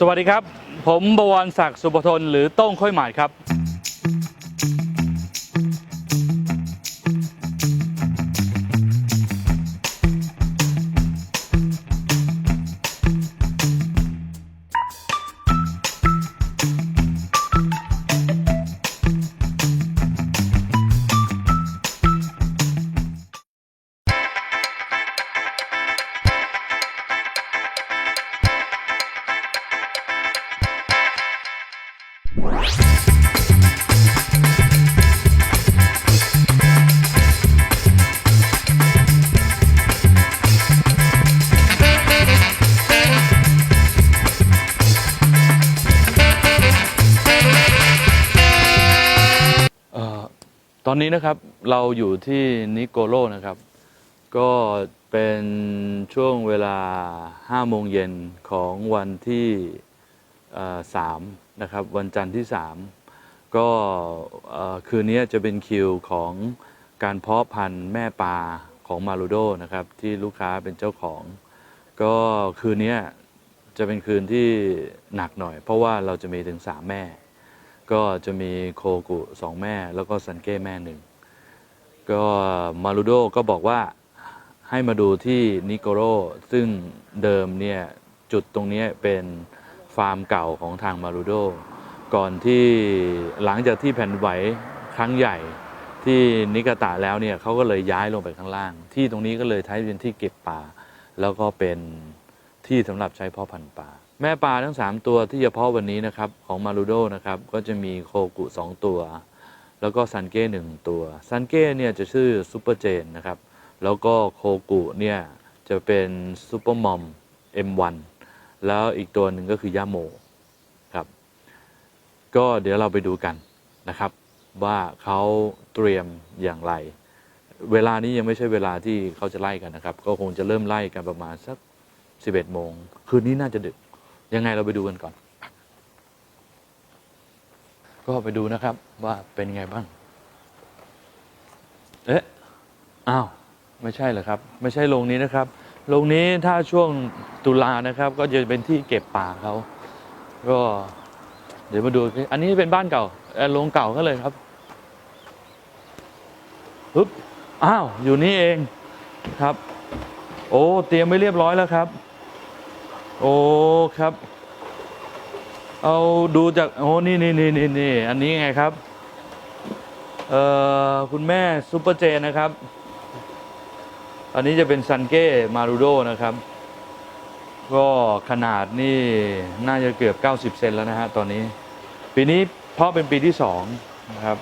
สวัสดีครับ ผมบวรศักดิ์สุปทนหรือโต้งค่อยหมายครับ เราอยู่ที่นิโกโลนะครับ ก็เป็นช่วงเวลา 5 โมงเย็นของวันที่3นะครับ วันจันทร์ที่ 3 ก็คืนนี้จะเป็นคิวของการเพาะพันธุ์แม่ปลาของมารูโดนะครับ ที่ลูกค้าเป็นเจ้าของ ก็คืนนี้จะเป็นคืนที่หนักหน่อย เพราะว่าเราจะมีถึง 3 แม่ ก็จะมีโคกุสองแม่ แล้วก็ซันเก้แม่หนึ่ง ก็มารูโดก็บอกว่าให้มาดูที่นิโกโรซึ่งเดิมเนี่ยจุดตรงนี้เป็นฟาร์มเก่าของทางมารูโด ก่อนที่หลังจากที่แผ่นไหวครั้งใหญ่ที่นิกาตะแล้วเนี่ยเขาก็เลยย้ายลงไปข้างล่าง ที่ตรงนี้ก็เลยใช้เป็นที่เก็บปลาแล้วก็เป็นที่สำหรับใช้เพาะพันธุ์ปลาแม่ปลาทั้ง 3 ตัวที่จะเพาะวันนี้นะครับของมารูโดนะครับก็จะมีโคกุสองตัว แล้วก็ซันเก้หนึ่งตัวซันเก้เนี่ยจะชื่อซูเปอร์เจนนะครับ แล้วก็โคกุเนี่ยจะเป็นซูเปอร์มอม M1 แล้วอีกตัวหนึ่งก็คือย่าโมครับ ก็เดี๋ยวเราไปดูกันนะครับ ว่าเขาเตรียมอย่างไร เวลานี้ยังไม่ใช่เวลาที่เขาจะไล่กันนะครับ ก็คงจะเริ่มไล่กันประมาณสัก 11โมง คืนนี้น่าจะดึก ยังไงเราไปดูกันก่อน ก็ไปดูนะครับว่าเป็นไงบ้าง เอ๊ะ อ้าว ไม่ใช่เหรอครับ ไม่ใช่โรงนี้นะครับ โรงนี้ถ้าช่วงตุลานะครับ ก็จะเป็นที่เก็บป่าเขาก็ เดี๋ยวมาดู อันนี้เป็นบ้านเก่าโรงเก่าก็เลยครับปึ๊บ อ้าว อยู่นี่เองครับ โอ้ เตรียมไว้เรียบร้อยแล้วครับ โอ้ ครับ เอาดูจากโอ้นี่นี่นี่นี่นี่อันนี้ไงครับ เอ่อคุณแม่ซูเปอร์เจนะครับ อันนี้จะเป็นซันเก้มารูโดนะครับ ก็ขนาดนี่น่าจะเกือบ 90 เซนแล้วนะฮะตอนนี้ ปีนี้เพราะเป็นปีที่สองนะครับ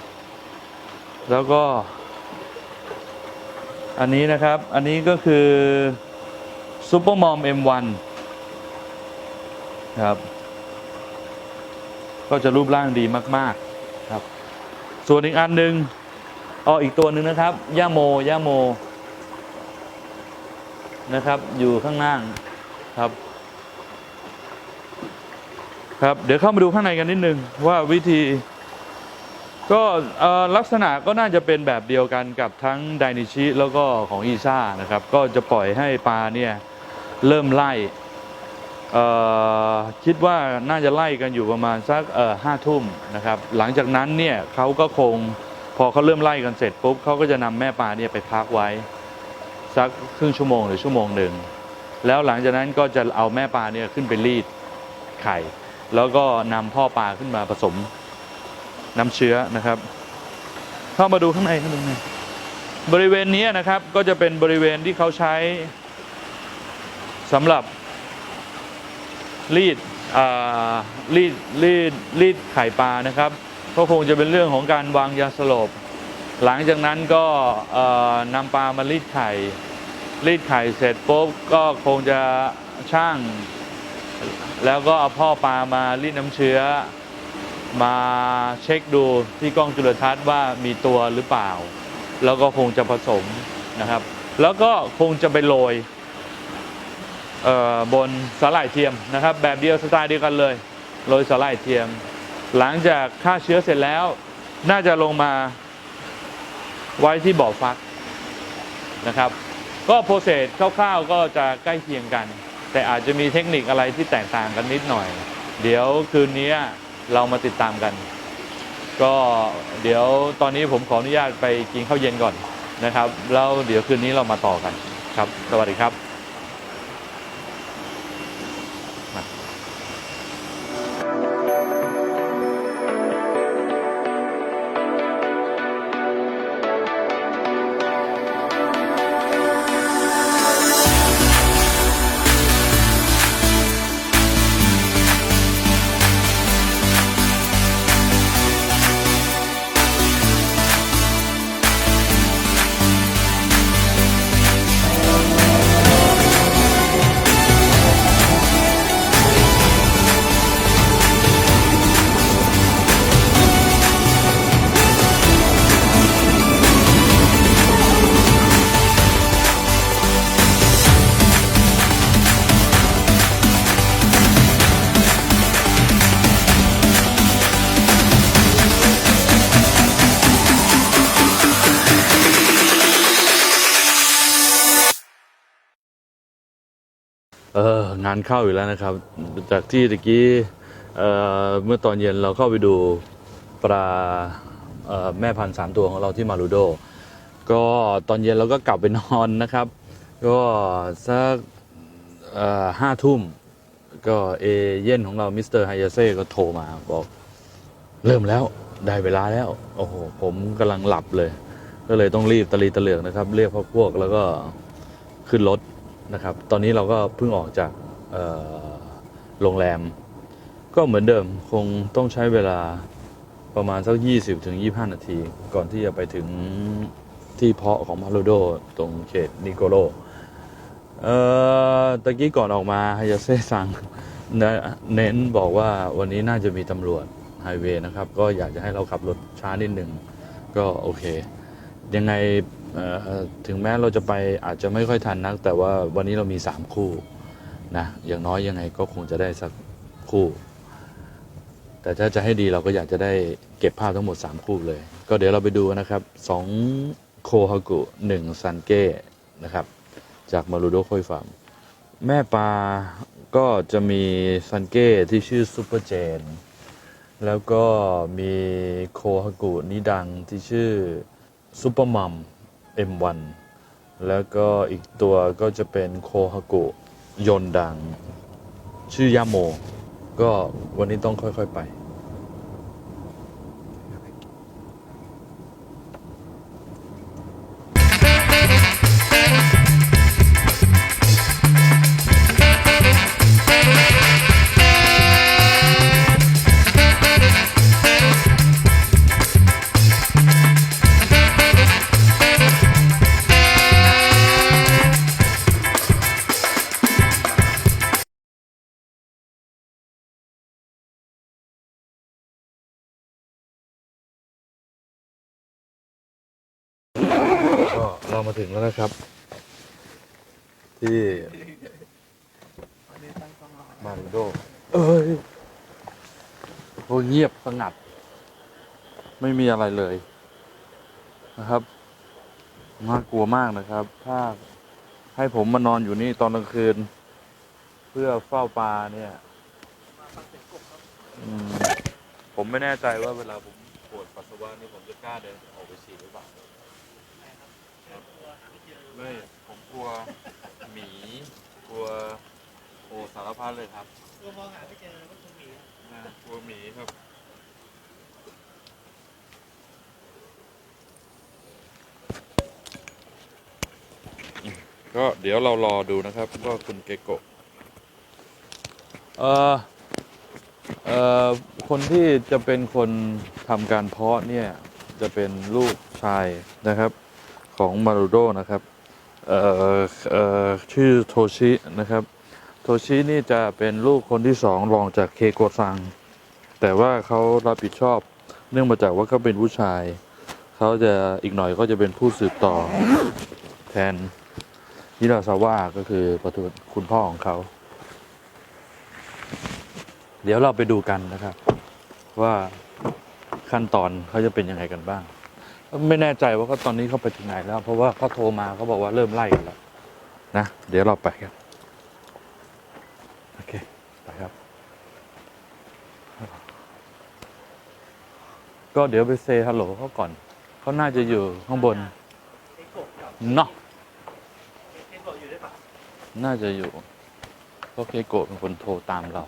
แล้วก็ อันนี้นะครับ อันนี้ก็คือซูเปอร์มอม M1 ครับ ก็จะรูปร่างดีมากๆครับ ส่วนอีกอันหนึ่งอ๋ออีกตัวหนึ่งนะครับย่าโมย่าโมนะครับ อยู่ข้างล่างครับ ครับ เดี๋ยวเข้ามาดูข้างในกันนิดนึงว่าวิธี ก็ลักษณะก็น่าจะเป็นแบบเดียวกันกับทั้งไดนิชิแล้วก็ของอีซ่านะครับ ก็จะปล่อยให้ปลาเนี่ยเริ่มไล่ คิดว่าน่าจะไล่กันอยู่ประมาณสักห้าทุ่มนะครับ หลังจากนั้นเนี่ยเขาก็คงพอเขาเริ่มไล่กันเสร็จปุ๊บเขาก็จะนำแม่ปลาเนี่ยไปพักไว้สักครึ่งชั่วโมงหรือชั่วโมงหนึ่งแล้วหลังจากนั้นก็จะเอาแม่ปลาเนี่ยขึ้นไปรีดไข่ แล้วก็นำพ่อปลาขึ้นมาผสมน้ำเชื้อนะครับ เข้ามาดูข้างในข้างในบริเวณนี้นะครับก็จะเป็นบริเวณที่เขาใช้สำหรับ รีดรีดรีดรีดไข่ปลานะครับ ก็คงจะเป็นเรื่องของการวางยาสลบ หลังจากนั้นก็นำปลามารีดไข่ รีดไข่เสร็จปุ๊บก็คงจะช่าง แล้วก็เอาพ่อปลามารีดน้ำเชื้อ มาเช็คดูที่กล้องจุลทรรศน์ว่ามีตัวหรือเปล่า แล้วก็คงจะผสมนะครับ แล้วก็คงจะไปโรย บนสาหร่ายเทียมนะครับ แบบเดียวสไตล์เดียวกันเลยโรยสาหร่ายเทียม หลังจากฆ่าเชื้อเสร็จแล้ว น่าจะลงมาไว้ที่บ่อฟักนะครับ ก็โปรเซสคร่าวๆก็จะใกล้เคียงกัน แต่อาจจะมีเทคนิคอะไรที่แตกต่างกันนิดหน่อย เดี๋ยวคืนนี้เรามาติดตามกัน ก็เดี๋ยวตอนนี้ผมขออนุญาตไปกินข้าวเย็นก่อนนะครับ แล้วเดี๋ยวคืนนี้เรามาต่อกันครับ สวัสดีครับ งานเข้าอยู่แล้วนะครับ จากที่ตะกี้เมื่อตอนเย็นเราเข้าไปดูปลาแม่พันธุ์สามตัวของเราที่มารูโด ก็ตอนเย็นเราก็กลับไปนอนนะครับ ก็สักห้าทุ่มก็เอเย่นของเรามิสเตอร์ไฮยาเซ่ก็โทรมาบอกเริ่มแล้วได้เวลาแล้ว โอ้โห ผมกำลังหลับเลย ก็เลยต้องรีบตะลีตะเหลือกนะครับ เรียกพวกพวกแล้วก็ขึ้นรถนะครับ ตอนนี้เราก็เพิ่งออกจาก โรงแรม ก็เหมือนเดิมคงต้องใช้เวลาประมาณสัก 20ถึง25 นาที ก่อนที่จะไปถึงที่เพาะของมาโลโดตรงเขตนิโกโลเอ่อตะกี้ก่อนออกมาฮายาเซ่สั่งเน้นบอกว่าวันนี้น่าจะมีตำรวจไฮเวย์นะครับ ก็อยากจะให้เราขับรถช้านิดหนึ่งก็โอเค ยังไงถึงแม้เราจะไปอาจจะไม่ค่อยทันนัก แต่ว่าวันนี้เรามี 3 คู่ นะอย่างน้อยยังไงก็คงจะได้สักคู่ แต่ถ้าจะให้ดีเราก็อยากจะได้เก็บภาพทั้งหมด 3 คู่เลย ก็เดี๋ยวเราไปดูนะครับ2โคฮากุ1ซันเก้นะครับ จากมารูโดโคยฟาร์มแม่ปลาก็จะมีซันเก้ที่ชื่อซูเปอร์เจน แล้วก็มีโคฮากุนิดังที่ชื่อซูเปอร์มัม M1 แล้วก็อีกตัวก็จะเป็นโคฮากุ ยนดัง ชื่อยาโม ก็วันนี้ต้องค่อย ๆ ไป เรามาถึงแล้วนะครับ ที่มาริโดเอ้ยโอ้เงียบสงัด ไม่มีอะไรเลยนะครับน่ากลัวมากนะครับ ถ้าให้ผมมานอนอยู่นี่ตอนกลางคืน เพื่อเฝ้าปลาเนี่ยมผมไม่แน่ใจว่าเวลาผมปวดปัสสาวะนี่ผมจะกล้าเดินออกไปฉี่หรือเปล่า ไม่ผมกลัวหมี กลัวโอสารพัดเลยครับตัวมองหาไม่เจอว่าตัวหมีนะกลัวหมีครับ ก็เดี๋ยวเรารอดูนะครับว่าคุณเกโกะเอ่อเอ่อคนที่จะเป็นคนทำการเพาะเนี่ย จะเป็นลูกชายนะครับของมารูโดนะครับเอ่อเอ่อ ชื่อโทชินะครับ โทชินี่จะเป็นลูกคนที่สองรองจากเคโกซัง แต่ว่าเขารับผิดชอบ เนื่องมาจากว่าเขาเป็นผู้ชาย เขาจะอีกหน่อยก็จะเป็นผู้สืบต่อแทนฮิราซาวะก็คือประตูคุณพ่อของเขา เดี๋ยวเราไปดูกันนะครับ ว่าขั้นตอนเขาจะเป็นยังไงกันบ้าง ไม่แน่ใจว่าเขาตอนนี้เขาไปถึงไหนแล้ว เพราะว่าเขาโทรมาเขาบอกว่าเริ่มไล่กันแล้วนะ เดี๋ยวเราไปครับโอเคไปครับ ก็เดี๋ยวไปเซฮัลโหลเขาก่อนเขาน่าจะอยู่ข้างบนเนาะน่าจะอยู่เพราะเคโกะเป็นคนโทรตามเรา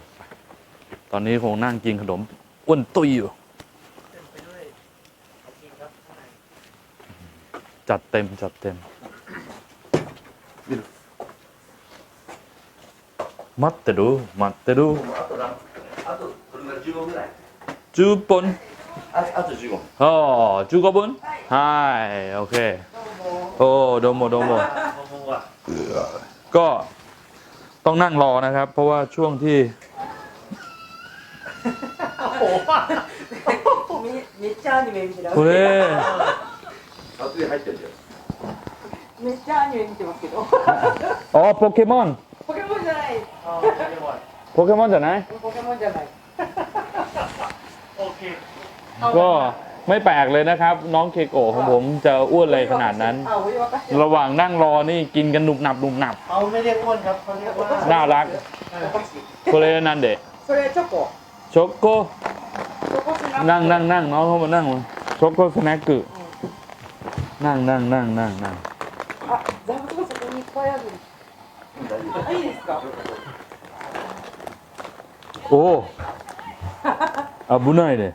ตอนนี้คงนั่งกินขนมอ้วนตุยอยู่ เต็มไปด้วยของกินครับข้างใน จัดเต็มจัดเต็ม มัดแต่ดู มัดแต่ดู あとなあとどれぐらい15分ぐらいจูปน ああと15分 อ๋อจูกบุนใช่โอเค โอ้โดโมโดโม โมโมอ่ะ ก็ต้องนั่งรอนะครับ เพราะว่าช่วงที่ โอ้โห めめっちゃアニメ見てる เฮ้ ย 後で入ってるよめっちゃアニメ見てますけど อ๋อโปเกมอน ポケモンじゃない อ๋อไม่ได้บ่อย โปเกมอนจากไหน ポケモンじゃない โอเค ก็ไม่แปลกเลยนะครับ น้องเคโกะของผมจะอ้วนอะไรขนาดนั้น あお湯沸かしてる ระหว่างนั่งรอนี่กินกันหนุบหนับหนุบหนับ เขาไม่เรียกอ้วนครับเขาเรียกว่า น่ารัก お菓子 โคเรนันเดะ それチョコ โชโก チョコスナック นั่งนั่งนั่งน้องเขามานั่งมาโชโกสแน็คกึ นั่งนั่งนั่งนั่งนั่ง あ座布団そこにいっぱいあるあいいですか โอ้อาบุไนเดะ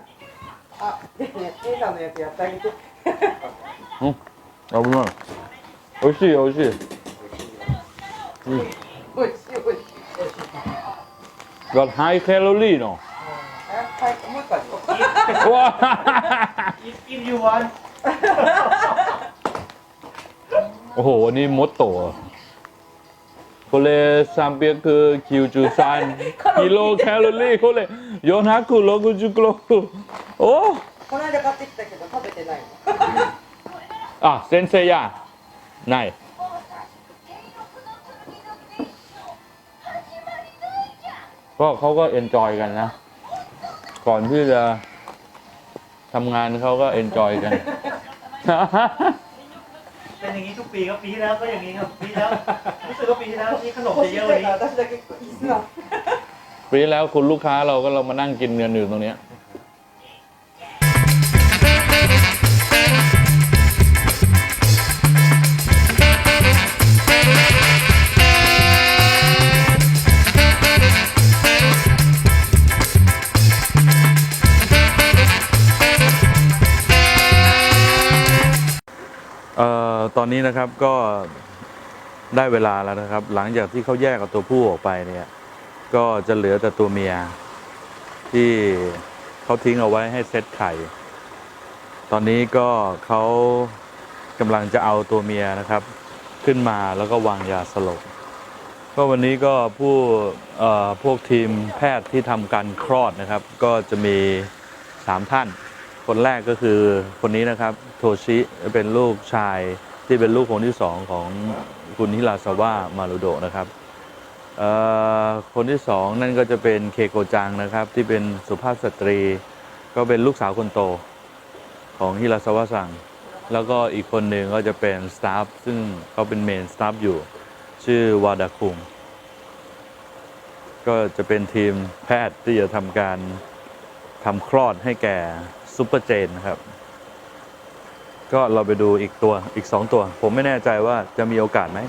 あでねテータのやつやってあげてอาบุไนโอชิโอชิ おいしいおいしい ก็ไฮแคลอรี่เนาะ あはいもう一個ある ว้า อิฟอิฟยูวัน โอ้โหวันนี้มดโตอะโคเลซัมเปียคือคิวจูซันกิโลแคลอรี่โคเลโยนาคุโลกุจุโกโลโอ้ この間買ってきたけど食べてないの อ่ะเซนเซย่าไหนก็เขาก็เอนจอยกันนะ ก่อนที่จะ ทำงานเขาก็เอนจอยกัน เป็นอย่างนี้ทุกปีครับปีที่แล้วก็อย่างนี้ครับปีที่แล้วรู้สึกว่าปีที่แล้วนี่ขนม 欲 จะ し เย い อะ か กว่า ら นี้ 私だけ椅子な ปีที่แล้วคุณลูกค้าเราก็เรามานั่งกินเงินอยู่ตรงเนี้ย เอ่อตอนนี้นะครับก็ได้เวลาแล้วนะครับ หลังจากที่เขาแยกเอาตัวผู้ออกไปเนี่ย ก็จะเหลือแต่ตัวเมีย ที่เขาทิ้งเอาไว้ให้เซตไข่ ตอนนี้ก็เขากำลังจะเอาตัวเมียนะครับ ขึ้นมาแล้วก็วางยาสลบก็วันนี้ก็ผู้พวกทีมแพทย์ที่ทำการคลอดนะครับ ก็จะมีสามท่าน คนแรกก็คือคนนี้นะครับ โทชิเป็นลูกชายที่เป็นลูกคนที่สองของคุณฮิราซาวะมารุโดะนะครับคนที่สองนั่นก็จะเป็นเคโกจังนะครับ ที่เป็นสุภาพสตรี ก็เป็นลูกสาวคนโตของฮิราซาวะซังแล้วก็อีกคนหนึ่งก็จะเป็นสตาฟซึ่งเขาเป็นเมนสตาฟอยู่ ชื่อวาดาคุงก็จะเป็นทีมแพทย์ที่จะทำการทำคลอดให้แก่ ซูเปอร์เจนนะครับ ก็เราไปดูอีกตัวอีกสองตัว ผมไม่แน่ใจว่าจะมีโอกาสไหม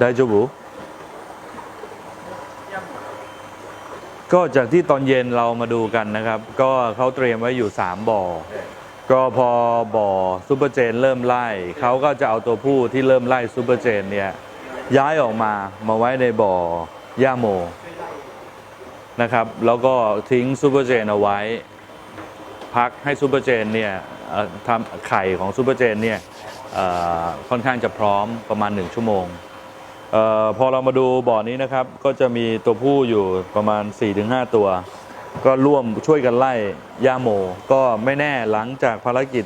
ได้จูบูก็จากที่ตอนเย็นเรามาดูกันนะครับ ก็เขาเตรียมไว้อยู่ 3 บ่อ ก็พอบ่อซูเปอร์เจนเริ่มไล่ เขาก็จะเอาตัวผู้ที่เริ่มไล่ซูเปอร์เจนเนี่ยย้ายออกมามาไว้ในบ่อย่าโมนะครับ แล้วก็ทิ้งซูเปอร์เจนเอาไว้ พักให้ซูเปอร์เจนเนี่ยทำไข่ของซูเปอร์เจนเนี่ยค่อนข้างจะพร้อมประมาณ 1 ชั่วโมงออพอเรามาดูบ่อนี้นะครับก็จะมีตัวผู้อยู่ประมาณ 4-5 ตัว ก็ร่วมช่วยกันไล่ย่าโม ก็ไม่แน่หลังจากภารกิจ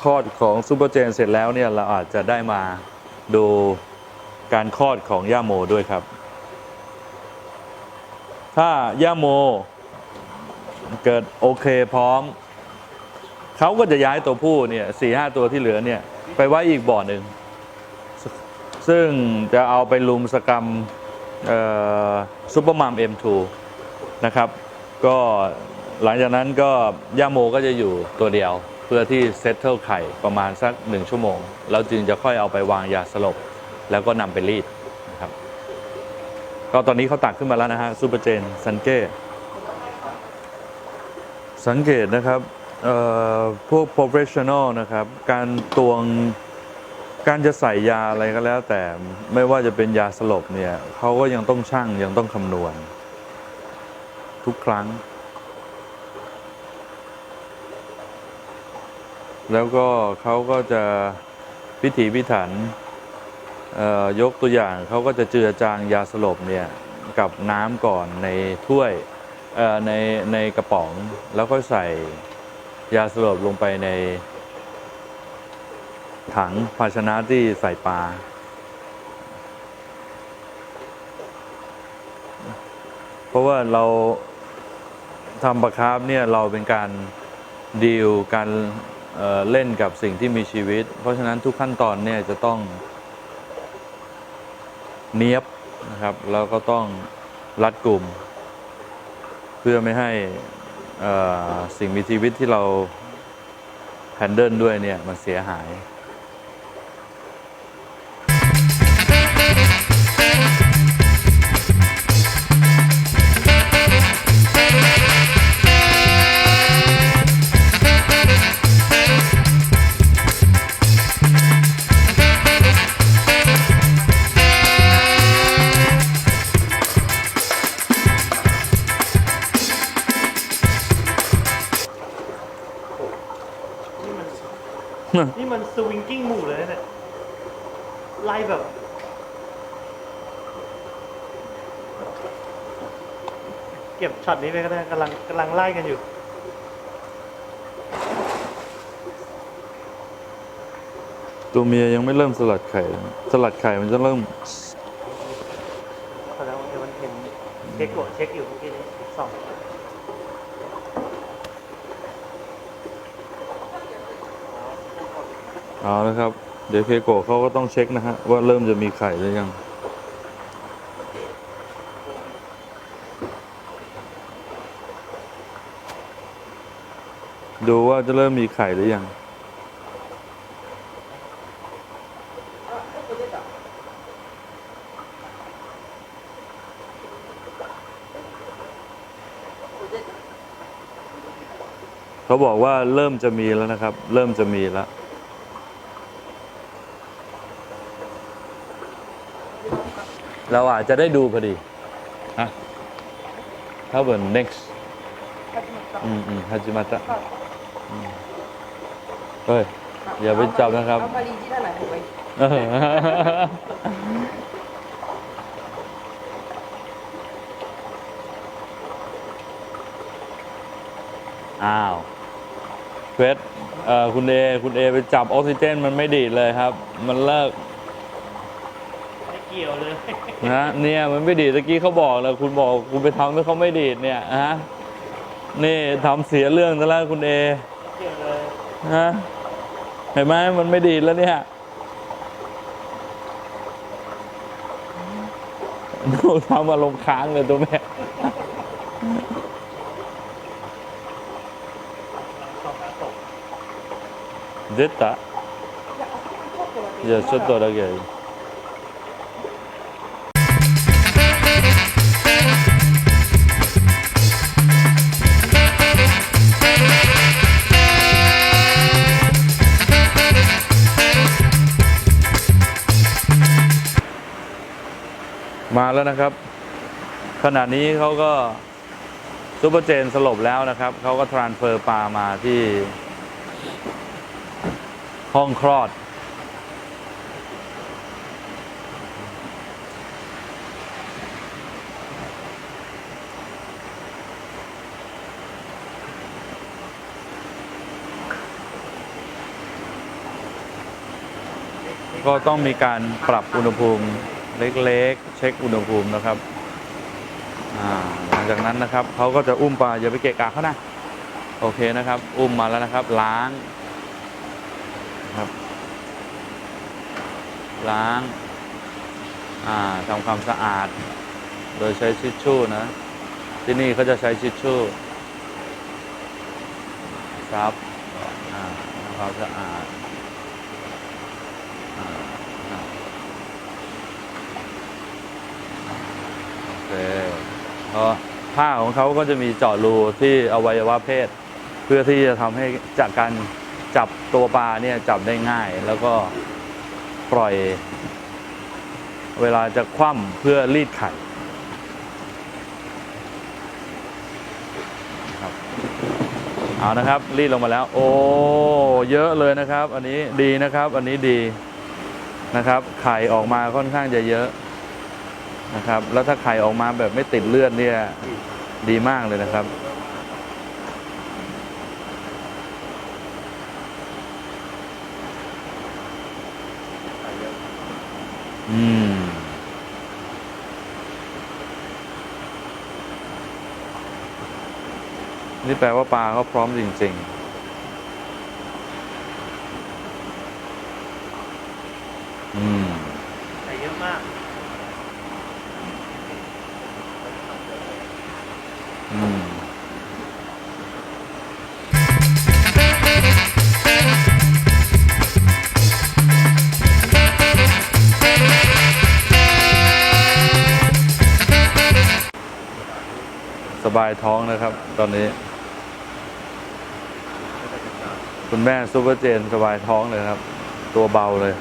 คลอดของซูเปอร์เจนเสร็จแล้วเนี่ยเราอาจจะได้มาดูการคลอดของย่าโมด้วยครับ ถ้าย่าโมเกิดโอเคพร้อม เขาก็จะย้ายตัวผู้เนี่ยสี่ห้าตัวที่เหลือเนี่ยไปไว้อีกบ่อหนึ่ง ซึ่งจะเอาไปลุมสกรรมซูเปอร์มัม M2 นะครับ ก็หลังจากนั้นก็ย่าโมก็จะอยู่ตัวเดียว เพื่อที่เซตเทิลไข่ประมาณสักหนึ่งชั่วโมง แล้วจึงจะค่อยเอาไปวางยาสลบ แล้วก็นำไปรีดนะครับ ก็ตอนนี้เขาตักขึ้นมาแล้วนะฮะซูเปอร์เจนซันเก้สังเกตนะครับ พวก professional นะครับ การตวงการจะใส่ยาอะไรก็แล้ว แต่ไม่ว่าจะเป็นยาสลบเนี่ยเขาก็ยังต้องชั่งยังต้องคำนวณ ทุกครั้ง แล้วก็เขาก็จะพิถีพิถันยกตัวอย่างเขาก็จะเจือจางยาสลบเนี่ยกับน้ำก่อนในถ้วยในในกระป๋องแล้วก็ใส่ ยาสลบลงไปใน ถังภาชนะที่ใส่ปลาเพราะว่าเราทำปลาคร์ฟเนี่ยเราเป็นการดีลการเเล่นกับสิ่งที่มีชีวิต เพราะฉะนั้นทุกขั้นตอนเนี่ยจะต้องเนียบนะครับ แล้วก็ต้องรัดกลุ่ม เพื่อไม่ให้ สิ่งมีชีวิตที่เราแฮนเดิลด้วยเนี่ยมันเสียหาย สวิงกิ้งหมู่เลยนะเนี่ยไล่แบบ เก็บช็อตนี้ไปก็ได้กำลังกำลังไล่กันอยู่ตัวเมียยังไม่เริ่มสลัดไข่สลัดไข่มันจะเริ่ม แสดงว่าเดี๋ยวมันเห็นเช็คกดเช็คอยู่เมื่อกี้นี้สอง เอาละครับ เดี๋ยวเคโกะเขาก็ต้องเช็คนะฮะ ว่าเริ่มจะมีไข่หรือยัง ดูว่าจะเริ่มมีไข่หรือยังเขาบอกว่าเริ่มจะมีแล้วนะครับ เริ่มจะมีแล้ว เราอาจจะได้ดูพอดีฮะถ้าเป็น next อืมอืมฮัจิมาตะเฮ้ย อย่าไปจับนะครับเอดีที่ท่าไหนผมไปอ้าวเวทคุณเอ คุณเอไปจับออกซิเจนมันไม่ดีดเลยครับ มันเลิก นะเนี่ยมันไม่ดีดตะกี้เขาบอกแล้วคุณบอกคุณไปทำให้เขาไม่ดีดเนี่ยฮะนี่ทำเสียเรื่องซะแล้วคุณเอ เกี่ยวเลย ฮะเห็นไหมมันไม่ดีดแล้วเนี่ยดูทำอารมณ์ค้างเลยตัวแม่ สองขาตก 出たじゃあちょっとだけ มาแล้วนะครับ ขณะนี้เขาก็ซูเปอร์เจนสลบแล้วนะครับเขาก็ทรานเฟอร์ปลามาที่ ห้องคลอด ก็ต้องมีการปรับอุณหภูมิ เล็กๆ เช็คอุณหภูมินะครับหลังจากนั้นนะครับเขาก็จะอุ้มปลาอย่าไปเกะกะเขานะโอเคนะครับ อุ้มมาแล้วนะครับ ล้างครับ ล้างาทำความสะอาด โดยใช้ทิชชู่นะ ที่นี่เขาจะใช้ชิชชู่ซับอ่าทำความสะอาดอ่าอ่าโอ เคพราะผ้าของเขาก็จะมีเจาะรูที่อวัยวะเพศ เพื่อที่จะทำให้จากการจับตัวปลาเนี่ยจับได้ง่าย แล้วก็ปล่อย เวลาจะคว่ำเพื่อรีดไข่ครับเอานะครับ รีดลงมาแล้ว โอ้เยอะเลยนะครับ อันนี้ดีนะครับ อันนี้ดีนะครับ ไข่ออกมาค่อนข้างจะเยอะ นะครับ แล้วถ้าไข่ออกมาแบบไม่ติดเลือดเนี่ยดีมากเลยนะครับ อืม นี่แปลว่าปลาเขาพร้อมจริงๆอืม ใส่เยอะมาก อืม สบายท้องนะครับ ตอนนี้ คุณแม่ซูเปอร์เจนสบายท้องเลยครับ ตัวเบาเลย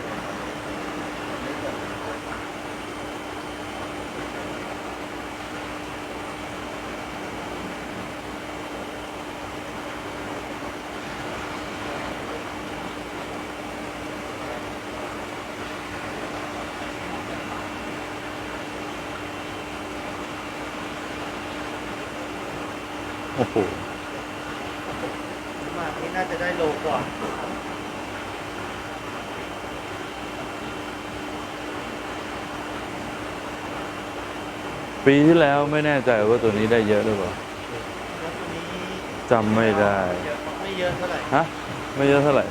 โอ้โห มากนี่น่าจะได้โลกว่า ปีที่แล้วไม่แน่ใจว่าตัวนี้ได้เยอะหรือเปล่าแล้วตัวนี้จำไม่ได้ เยอะไม่เยอะเท่าไหร่ฮะ ไม่เยอะเท่าไหร่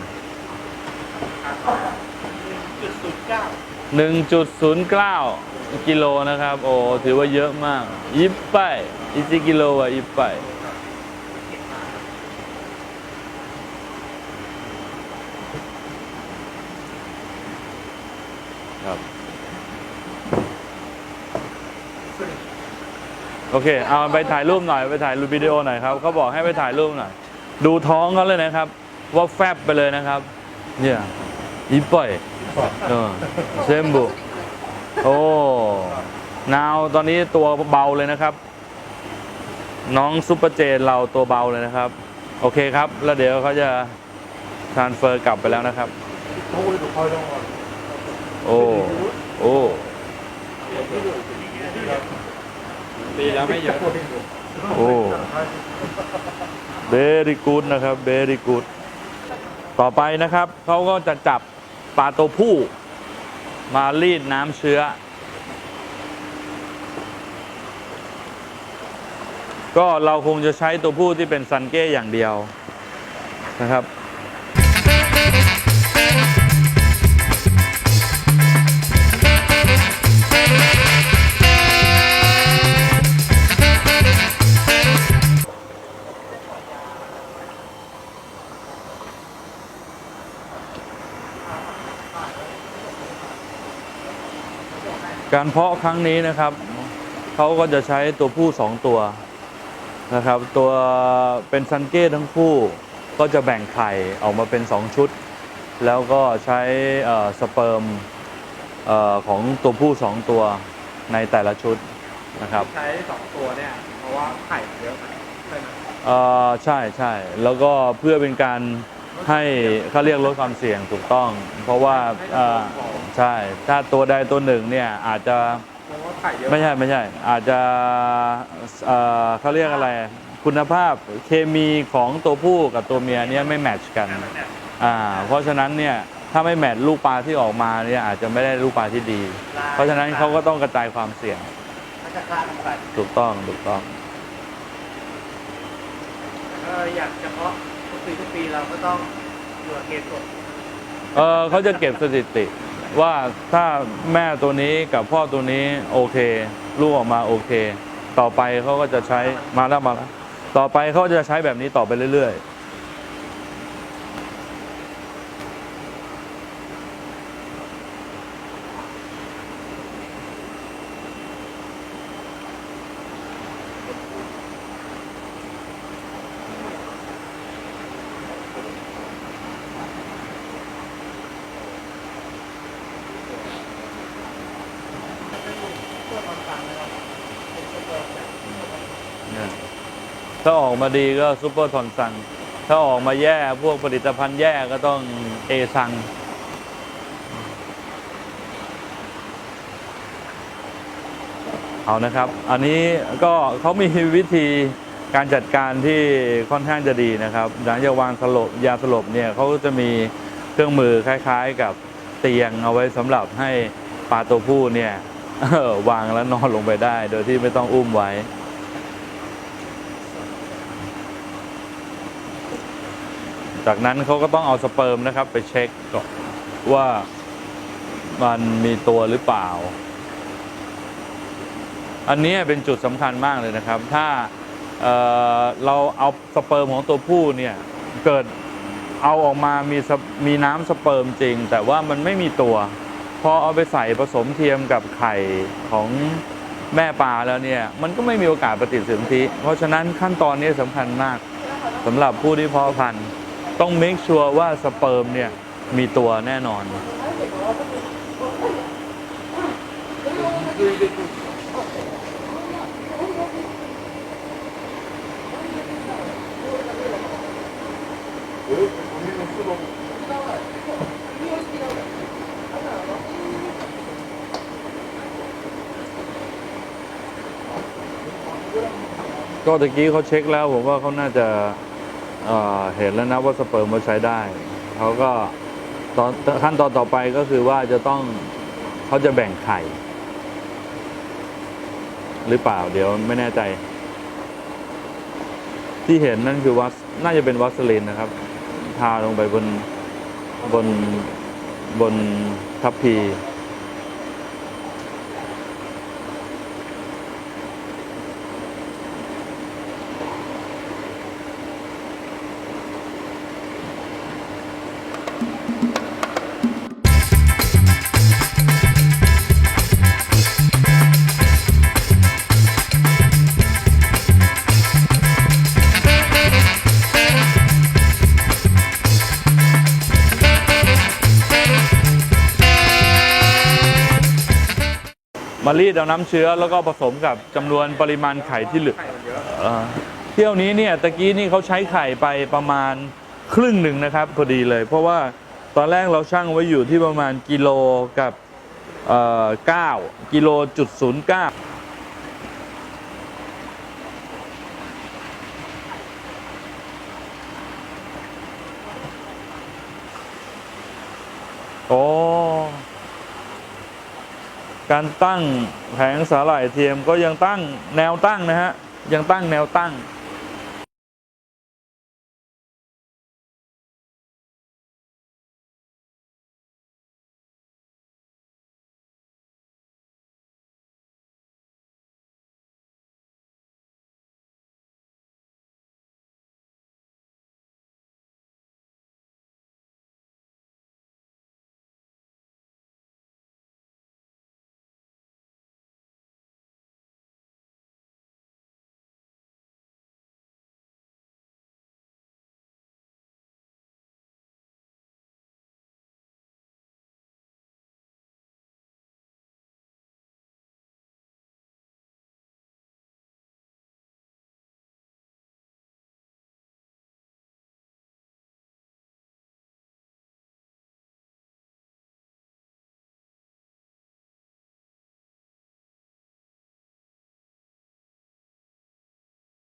จุดศูนย์เก้า1.09กิโลนะครับ โอ้ถือว่าเยอะมากยิบไปอิจิกิโลวะยิบไป โอเค เอาไปถ่ายรูปหน่อยไปถ่ายรูปวิดีโอหน่อยครับเขาบอกให้ไปถ่ายรูปหน่อย ดูท้องเขาเลยนะครับ ว่าแฟบไปเลยนะครับ เนี่ยยิบไปเออเซมบุโอ้นาวตอนนี้ตัวเบาเลยนะครับ น้องซุปเปอร์เจนเราตัวเบาเลยนะครับ โอเคครับ แล้วเดี๋ยวเขาจะทานเฟอร์กลับไปแล้วนะครับ โอ้ โอ้ ปีแล้วไม่เยอะโอ้เบริกูดนะครับเบริกูดต่อไปนะครับเขาก็จะจับปลาตัวผู้มารีดน้ำเชื้อ ก็เราคงจะใช้ตัวผู้ที่เป็นซันเก้อย่างเดียวนะครับ การเพาะครั้งนี้นะครับเขาก็จะใช้ตัวผู้สองตัวนะครับ ตัวเป็นซันเก้ทั้งคู่ก็จะแบ่งไข่ออกมาเป็นสองชุด แล้วก็ใช้เอ่อสเปิร์มเออของตัวผู้สองตัวในแต่ละชุดนะครับใช้สองตัวเนี่ยเพราะว่าไข่เยอะใช่ไหมเออใช่ใช่แล้วก็เพื่อเป็นการ ให้เขาเรียกลดความเสี่ยงถูกต้อง เพราะว่าใช่ถ้าตัวใดตัวหนึ่งเนี่ยอาจจะไม่ใช่ไม่ใช่ อาจจะเขาเรียกอะไรคุณภาพเคมีของตัวผู้กับตัวเมียเนี่ยไม่แมทช์กันอ่าเพราะฉะนั้นเนี่ยถ้าไม่แมทช์ลูกปลาที่ออกมาเนี่ยอาจจะไม่ได้ลูกปลาที่ดี เพราะฉะนั้นเขาก็ต้องกระจายความเสี่ยงถูกต้องถูกต้องอยากเฉพาะ ปีทุกปีเราก็ต้องอยู่กับเกณฑ์กฎเออเขาจะเก็บสถิติ ว่าถ้าแม่ตัวนี้กับพ่อตัวนี้โอเค ลูกออกมาโอเค ต่อไปเขาก็จะใช้มาแล้วมาแล้วต่อไปเขาจะใช้แบบนี้ต่อไปเรื่อยๆ มาดีก็ซูเปอร์ทอนซัง ถ้าออกมาแย่พวกผลิตภัณฑ์แย่ก็ต้องเอซังเอานะครับ อันนี้ก็เขามีวิธีการจัดการที่ค่อนข้างจะดีนะครับหลังจากวางสลบยาสลบเนี่ยเขาจะมีเครื่องมือคล้ายๆกับเตียงเอาไว้สำหรับให้ปลาตัวผู้เนี่ยวางแล้วนอนลงไปได้ โดยที่ไม่ต้องอุ้มไว้ จากนั้นเขาก็ต้องเอาสเปิร์มนะครับ ไปเช็คก่อนว่ามันมีตัวหรือเปล่า อันนี้เป็นจุดสำคัญมากเลยนะครับ ถ้าเเราเอาสเปิร์มของตัวผู้เนี่ยเกิดเอาออกมามีมีน้ำสเปิร์มจริง แต่ว่ามันไม่มีตัว พอเอาไปใส่ผสมเทียมกับไข่ของแม่ปลาแล้วเนี่ย มันก็ไม่มีโอกาสปฏิสนธิเพราะฉะนั้นขั้นตอนนี้สำคัญมากสำหรับผู้ที่เพาะพันธุ์ ต้อง make sure ว่าสเปิร์มเนี่ยมีตัวแน่นอน ก็ตะกี้เขาเช็คแล้วผมว่าเขาน่าจะ เห็นแล้วนะว่าสเปิร์มมาใช้ได้เขาก็ตอนขั้นตอนต่อไปก็คือว่าจะต้องเขาจะแบ่งไข่ หรือเปล่าเดี๋ยวไม่แน่ใจ ที่เห็นนั่นคือวัสน่าจะเป็นวัสลินนะครับ ทาลงไปบนบนบนทัพพี มารีดเอาน้ำเชื้อแล้วก็ผสมกับจำนวนปริมาณไข่ที่เหลือเอ่อเที่ยวนี้เนี่ยตะกี้นี่เขาใช้ไข่ไปประมาณครึ่งหนึ่งนะครับพอดีเลย เพราะว่าตอนแรกเราชั่งไว้อยู่ที่ประมาณกิโลกับเอ่อ9กิโลจุดศูนย์เก้าโอ้ การตั้งแผงสาหร่ายเทียมก็ยังตั้งแนวตั้งนะฮะยังตั้งแนวตั้ง